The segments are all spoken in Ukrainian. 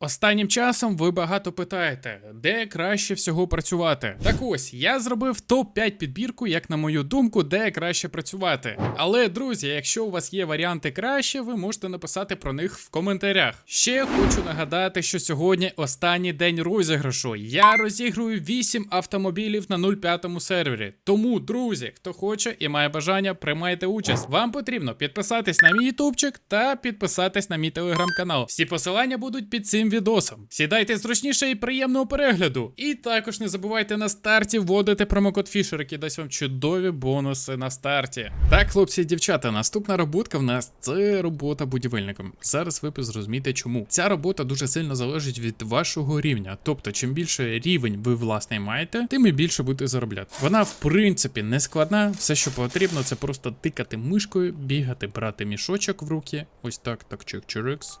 Останнім часом ви багато питаєте, де краще всього працювати. Так ось я зробив топ-5 підбірку, як на мою думку, де краще працювати. Але друзі, якщо у вас є варіанти краще, ви можете написати про них в коментарях. Ще хочу нагадати, що сьогодні останній день розіграшу. Я розігрую 8 автомобілів на 05 сервері. Тому, друзі, хто хоче і має бажання, приймайте участь. Вам потрібно підписатись на мій ютубчик та підписатись на мій телеграм-канал. Всі посилання будуть під цим відосом. Сідайте зручніше і приємного перегляду. І також не забувайте на старті вводити промокод Фішер, який дасть вам чудові бонуси на старті. Так, хлопці і дівчата, наступна роботка в нас це робота будівельником. Зараз ви зрозумієте чому. Ця робота дуже сильно залежить від вашого рівня. Тобто, чим більше рівень ви власне маєте, тим і більше будете заробляти. Вона, в принципі, не складна. Все, що потрібно, це просто тикати мишкою, бігати, брати мішочок в руки. Ось так, так, чик чирикс.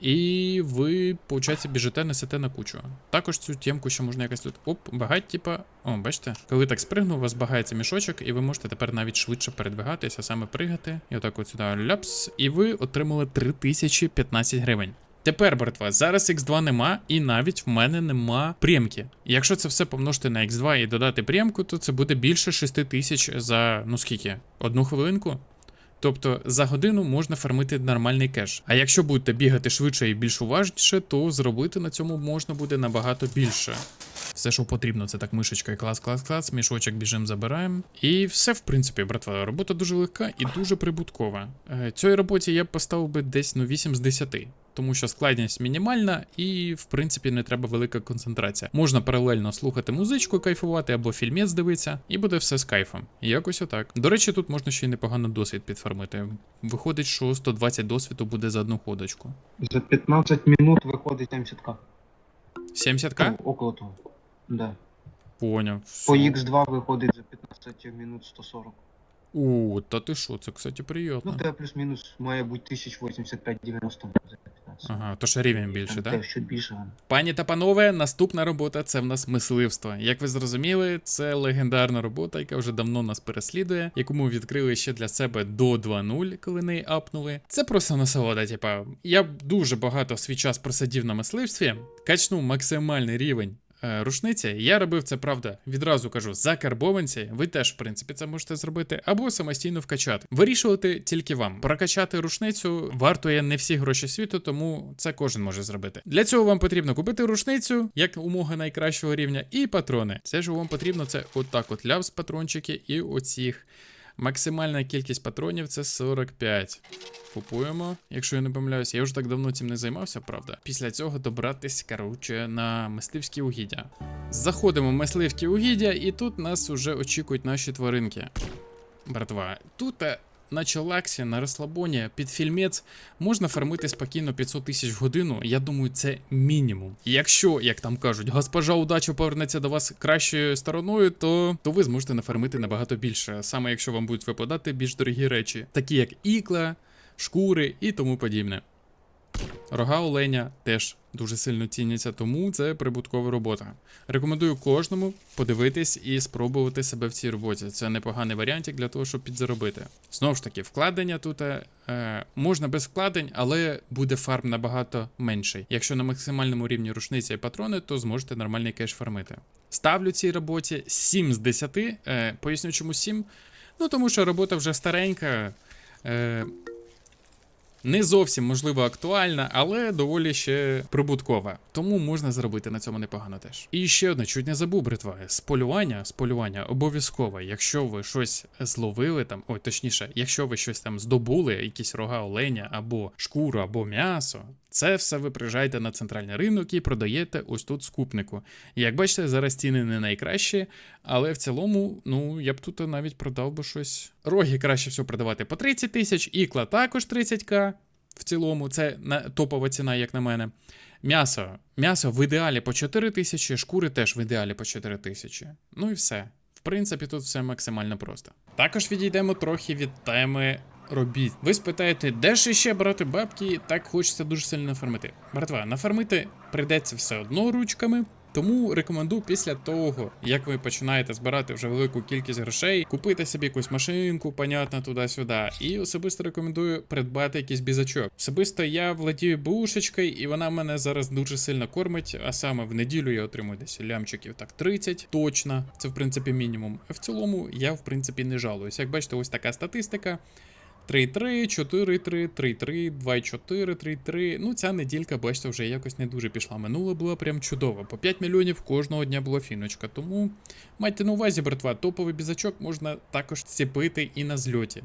І ви, виходить, біжите, несете на кучу. Також цю темку ще можна якось тут. Оп, багать, типа. О, бачите? Коли так спригнув, у вас багається мішочок, і ви можете тепер навіть швидше передвигатися, саме пригати. І отак от сюди ляпс. І ви отримали 3015 гривень. Тепер, братва, зараз X2 нема, і навіть в мене нема прямки. Якщо це все помножити на X2 і додати прямку, то це буде більше 6 тисяч за ну скільки? Одну хвилинку? Тобто за годину можна фармити нормальний кеш. А якщо будете бігати швидше і більш уважніше, то зробити на цьому можна буде набагато більше. Все, що потрібно, це так мишечка і клас, клас, клас, мішочок біжим, забираємо. І все, в принципі, братва, робота дуже легка і дуже прибуткова. Е, Цій роботі я б поставив би десь ну 8 з 10. Тому що складність мінімальна і, в принципі, не треба велика концентрація. Можна паралельно слухати музичку, кайфувати або фільмець дивитися, і буде все з кайфом. Якось отак. До речі, тут можна ще й непогано досвід підфармити. Виходить, що 120 досвіду буде за одну ходочку. За 15 минут выходит 70к. 70к? Ну, около того. Да. Поняв. По Все. X2 выходит за 15 минут 140. О, та ти що, це, кстати, Ну, приємно. да, плюс-минус має бути 1085-90 за 15. Ага, то ще рівень більше, так? теж чуть більше. Пані та панове, наступна робота це в нас мисливство. Як ви зрозуміли, це легендарна робота, яка вже давно нас переслідує, яку ми відкрили ще для себе до 2.0, коли неї апнули. Це просто насолода. Типа, я дуже багато свій час просидів на мисливстві, качнув максимальний рівень. Е, Рушниці, я робив це правда. Відразу кажу, за карбованці. Ви теж, в принципі, це можете зробити, або самостійно вкачати. Вирішувати тільки вам. Прокачати рушницю вартує не всі гроші світу, тому це кожен може зробити. Для цього вам потрібно купити рушницю, як умога найкращого рівня, і патрони. Це ж вам потрібно це отак, от лявс патрончики і оціх. Максимальна кількість патронів це 45. Купуємо, якщо я не помиляюся. Я вже так давно цим не займався, правда. Після цього добратись, коротше, на мисливські угіддя. Заходимо в мисливські угіддя, і тут нас уже очікують наші тваринки. Братва, тут е, на чолаксі, на розслабоні, під фільмець можна фармити спокійно 500 тисяч в годину. Я думаю, це мінімум. Якщо, як там кажуть, госпожа удача повернеться до вас кращою стороною, то, то ви зможете нафармити набагато більше. Саме якщо вам будуть випадати більш дорогі речі, такі як ікла, шкури і тому подібне. Рога оленя теж дуже сильно ціняться, тому це прибуткова робота. Рекомендую кожному подивитись і спробувати себе в цій роботі. Це непоганий варіантик для того, щоб підзаробити. Знову ж таки, вкладення тут е, можна без вкладень, але буде фарм набагато менший. Якщо на максимальному рівні рушниця і патрони, то зможете нормальний кеш фармити. Ставлю цій роботі 7 з 10. Е, поясню, чому 7. Ну тому що робота вже старенька. Е, не зовсім можливо актуальна, але доволі ще прибуткова. Тому можна зробити на цьому непогано теж. І ще одне, чуть не забув, бритва. З полювання, з полювання обов'язково, якщо ви щось зловили там, ой, точніше, якщо ви щось там здобули, якісь рога оленя або шкуру, або м'ясо. Це все ви приїжджаєте на центральний ринок і продаєте ось тут скупнику. Як бачите, зараз ціни не найкращі, але в цілому, ну я б тут навіть продав би щось. Роги краще всього продавати по 30 тисяч, ікла також 30к. В цілому, це топова ціна, як на мене. М'ясо. М'ясо в ідеалі по 4 тисячі, шкури теж в ідеалі по 4 тисячі. Ну і все. В принципі, тут все максимально просто. Також відійдемо трохи від теми робіт. Ви спитаєте, де ж ще брати бабки? Так хочеться дуже сильно нафармити. Братва, нафармити прийдеться все одно ручками. Тому рекомендую після того, як ви починаєте збирати вже велику кількість грошей, купити собі якусь машинку, понятно, туди-сюди. І особисто рекомендую придбати якийсь бізачок. Особисто я владію бушечкою, і вона мене зараз дуже сильно кормить. А саме в неділю я отримую десь лямчиків так 30, точно. Це в принципі мінімум. В цілому я в принципі не жалуюсь. Як бачите, ось така статистика. 3-3, 4-3, 3-3, 2-4, 3-3. Ну, ця неділька, бачите, вже якось не дуже пішла. Минула була прям чудова. По 5 мільйонів кожного дня була фіночка. Тому майте на увазі, братва, топовий бізачок можна також ціпити і на зльоті.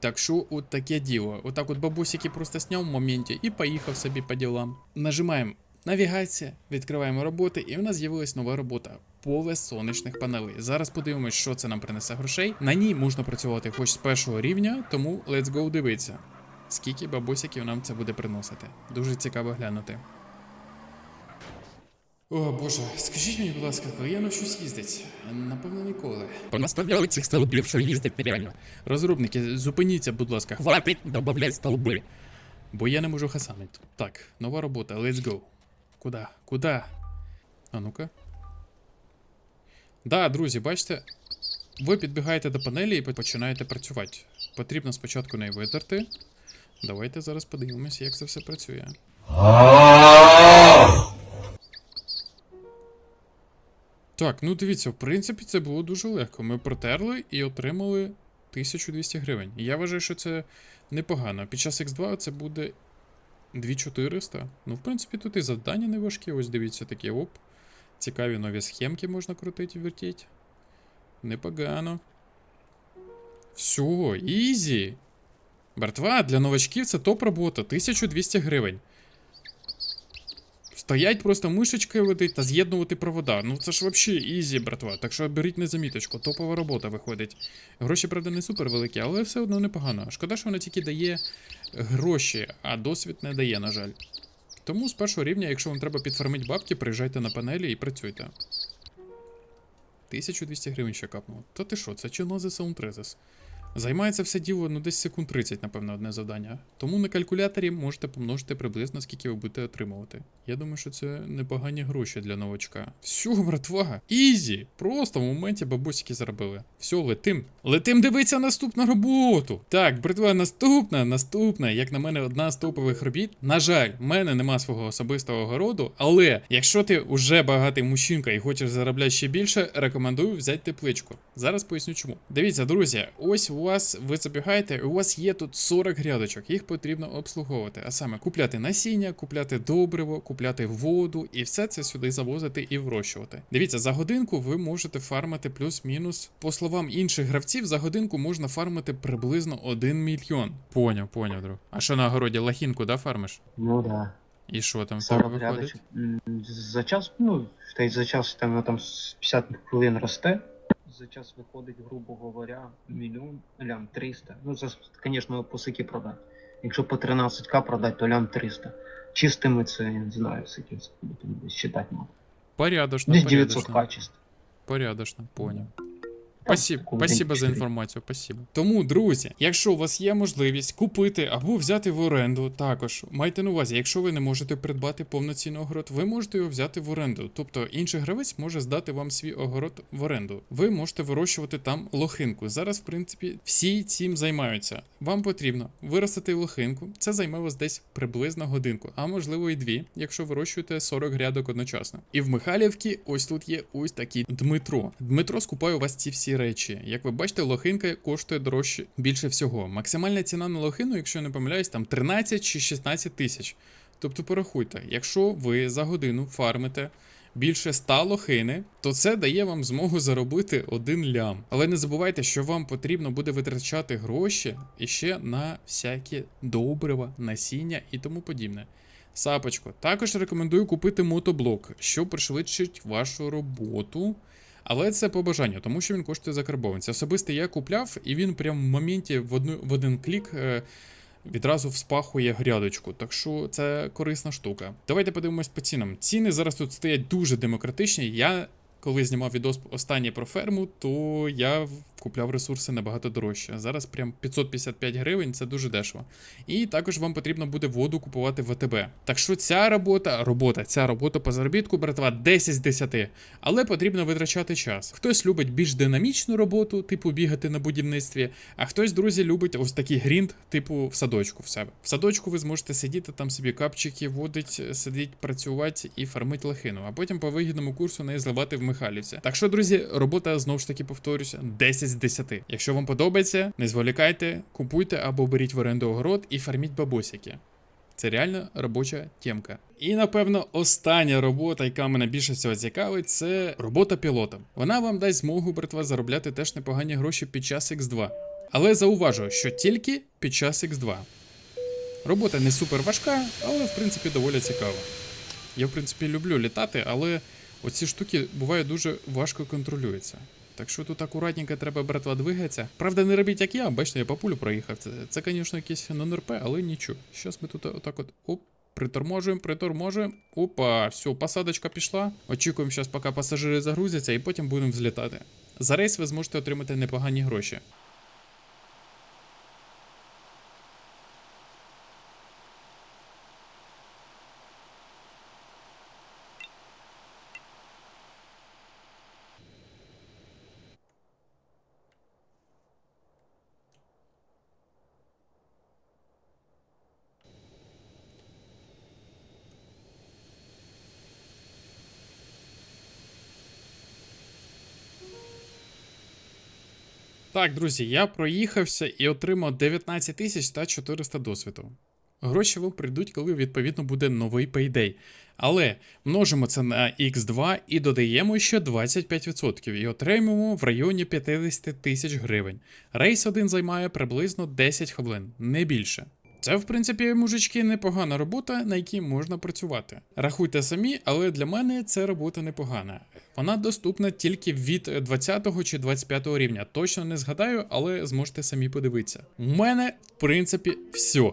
Так що от таке діло. Отак от бабусики просто сняв в моменті і поїхав собі по ділам. Нажимаємо навігація, відкриваємо роботи, і в нас з'явилась нова робота. Поле сонячних панелей. Зараз подивимось, що це нам принесе грошей. На ній можна працювати хоч з першого рівня, тому let's go дивитися. Скільки бабусиків нам це буде приносити. Дуже цікаво глянути. О боже, скажіть мені, будь ласка, коли я навчусь їздить? Напевно, ніколи. Понаставляли цих столбів, що їздить нереально. Розробники, зупиніться, будь ласка, Хватить добавлять столби. бо я не можу хасанити. Так, нова робота, let's go. Куда? Куда? А ну-ка. Да, друзі, бачите, ви підбігаєте до панелі і починаєте працювати. Потрібно спочатку неї витерти. Давайте зараз подивимося, як це все працює. Так, ну дивіться, в принципі, це було дуже легко. Ми протерли і отримали 1200 гривень. Я вважаю, що це непогано. Під час X2 це буде 2400. Ну, в принципі, тут і завдання не важкі. Ось дивіться, такі оп. Цікаві нові схемки можна крутити вертіть. Непогано. Все, ізі. Братва, для новачків це топ робота. 1200 гривень. Стоять просто мишечкою водить та з'єднувати провода. Ну це ж вообще ізі, братва. Так що беріть на заміточку, топова робота виходить. Гроші, правда, не супер великі, але все одно непогано. Шкода, що вона тільки дає гроші, а досвід не дає, на жаль. Тому з першого рівня, якщо вам треба підфармити бабки, приїжджайте на панелі і працюйте. 1200 гривень ще капнуло. Та ти що, це чинози Саунтрезис. Займається все діло ну десь секунд 30, напевно, одне завдання. Тому на калькуляторі можете помножити приблизно, скільки ви будете отримувати. Я думаю, що це непогані гроші для новачка. Все, братва, ізі! Просто в моменті бабусики заробили. Все, летим. Летим дивиться наступну роботу. Так, братва, наступна, наступна, як на мене, одна з топових робіт. На жаль, в мене нема свого особистого городу, але якщо ти уже багатий мужчинка і хочеш заробляти ще більше, рекомендую взяти тепличку. Зараз поясню чому. Дивіться, друзі, ось у вас ви забігаєте, у вас є тут 40 грядочок, їх потрібно обслуговувати. А саме купляти насіння, купляти добриво, купляти воду і все це сюди завозити і вирощувати. Дивіться, за годинку ви можете фармити плюс-мінус. По словам інших гравців, за годинку можна фармити приблизно 1 мільйон. Поняв, поняв, друг. А що на городі лахінку, да, фармиш? Ну да. І що там в тебе виходить? За час, ну, та й за час там, там з 50 хвилин росте. За час виходить, грубо говоря, мільйон, лям 300. Ну, це, звісно, по сики продати. Якщо по 13к продати, то лям 300. Чистими це, я не знаю, десь считати можна. Порядочно, Десь порядочно. 900к чисто. Порядочно, поняв. Спасибо, спасибо за інформацію, спасибо. Тому, друзі, якщо у вас є можливість купити або взяти в оренду, також майте на увазі, якщо ви не можете придбати повноцінний огород, ви можете його взяти в оренду. Тобто інший гравець може здати вам свій огород в оренду. Ви можете вирощувати там лохинку. Зараз, в принципі, всі цим займаються. Вам потрібно виростити лохинку. Це займе вас десь приблизно годинку, а можливо і дві, якщо вирощуєте 40 грядок одночасно. І в Михайлівці ось тут є ось такий Дмитро. Дмитро скупає у вас ці всі речі. Як ви бачите, лохинка коштує дорожче більше всього. Максимальна ціна на лохину, якщо я не помиляюсь, там 13 чи 16 тисяч. Тобто порахуйте, якщо ви за годину фармите більше 100 лохини, то це дає вам змогу заробити один лям. Але не забувайте, що вам потрібно буде витрачати гроші іще на всякі добрива, насіння і тому подібне. Сапочко, також рекомендую купити мотоблок, що пришвидшить вашу роботу. Але це по бажанню, тому що він коштує закарбованці. Особисто я купляв, і він прям в моменті в, одну, в один клік е, відразу вспахує грядочку. Так що це корисна штука. Давайте подивимось по цінам. Ціни зараз тут стоять дуже демократичні. Я коли знімав відос останній про ферму, то я купляв ресурси набагато дорожче. Зараз прям 555 гривень це дуже дешево. І також вам потрібно буде воду купувати в АТБ. Так що ця робота, робота, ця робота по заробітку, братва, 10 з 10. Але потрібно витрачати час. Хтось любить більш динамічну роботу, типу бігати на будівництві, а хтось, друзі, любить ось такий грінд, типу в садочку в себе. В садочку ви зможете сидіти там собі капчики, водить, сидіть, працювати і фармити лохину, а потім по вигідному курсу не зливати в Михайлівці. Так що, друзі, робота знову ж таки повторюся, 10 з 10. Якщо вам подобається, не зволікайте, купуйте або беріть в оренду огород і фарміть бабосики. Це реально робоча тємка. І напевно остання робота, яка мене більше всього цікавить, це робота пілотом. Вона вам дасть змогу, братва, заробляти теж непогані гроші під час X2. Але зауважу, що тільки під час X2. Робота не супер важка, але в принципі доволі цікава. Я в принципі люблю літати, але оці штуки буває дуже важко контролюються. Так що тут акуратненько треба, братва, двигатися. Правда, не робіть як я, бачите, я по пулю проїхав. Це, це звісно, якийсь нон-РП, але нічого. Щас ми тут отак от оп, приторможуємо, приторможуємо. Опа, все, посадочка пішла. Очікуємо зараз, поки пасажири загрузяться, і потім будемо взлітати. За рейс ви зможете отримати непогані гроші. Так, друзі, я проїхався і отримав 19 тисяч та 400 досвіду. Гроші вам прийдуть, коли відповідно буде новий пейдей. Але множимо це на X2 і додаємо ще 25% і отримуємо в районі 50 тисяч гривень. Рейс один займає приблизно 10 хвилин, не більше. Це, в принципі, мужички, непогана робота, на якій можна працювати. Рахуйте самі, але для мене це робота непогана. Вона доступна тільки від 20 чи 25 рівня. Точно не згадаю, але зможете самі подивитися. У мене, в принципі, все.